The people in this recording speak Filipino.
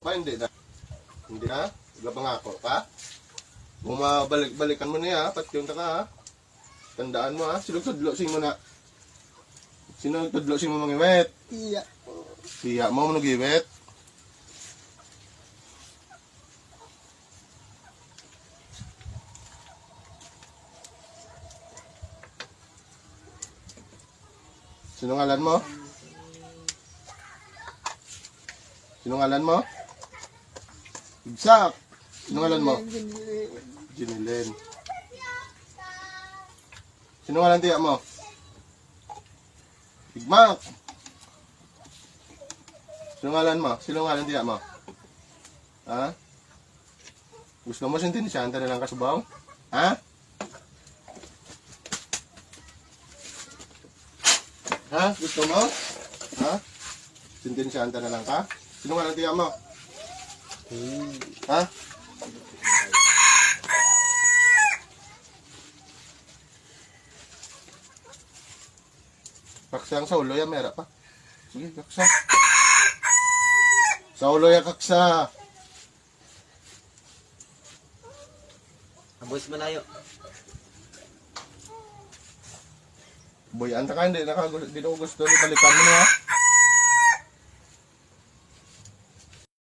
Pa, hindi na. Hindi na? Gabangako ka? Bumabalik-balikan mo niya, ha? Pat yung ka, ha? Tandaan mo, ha? Sino tudlosing mo na? Sino tudlosing mo mga iwet? Iya. Siya mo mo nag-iwet? Sino ngalan mo? Sino ngalan mo? Igsak! Sino ngalan mo? Jinilin. Sino ngalan tiyak mo? Igmak! Sino ngalan mo? Sino ngalan tiyak mo? Ha? Gusto mo sintin siya na lang kasubaw? Ha? Ha? Gusto mo? Ha? Sintin siya na lang ka? Sino ngalan tiyak mo? Ha? Kaksa sa ulo yan, mera pa. Sige, kaksa. Sa ulo yan, kaksa. Boys malayo. Boy, anta ka, hindi, naka, hindi ko gusto. Balikan mo na, ha?